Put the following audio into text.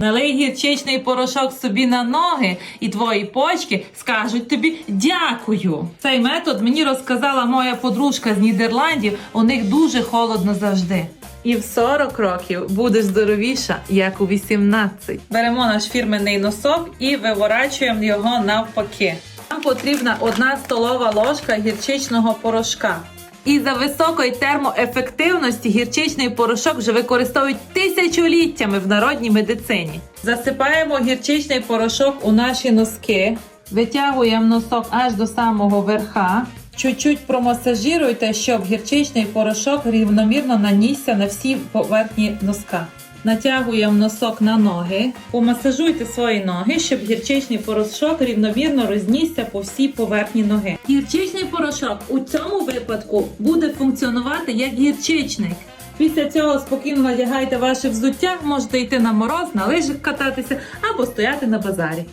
Налий гірчичний порошок собі на ноги, і твої почки скажуть тобі дякую. Цей метод мені розказала моя подружка з Нідерландів. У них дуже холодно завжди. І в 40 років будеш здоровіша, як у 18. Беремо наш фірменний носок і виворачуємо його навпаки. Нам потрібна одна столова ложка гірчичного порошка. І за високої термоефективності гірчичний порошок вже використовують тисячоліттями в народній медицині. Засипаємо гірчичний порошок у наші носки, витягуємо носок аж до самого верха. Чуть-чуть промасажируйте, щоб гірчичний порошок рівномірно нанісся на всі поверхні носка. Натягуємо носок на ноги, помасажуйте свої ноги, щоб гірчичний порошок рівномірно рознісся по всій поверхні ноги. Гірчичний порошок у цьому випадку буде функціонувати як гірчичник. Після цього спокійно надягайте ваше взуття, можете йти на мороз, на лижах кататися або стояти на базарі.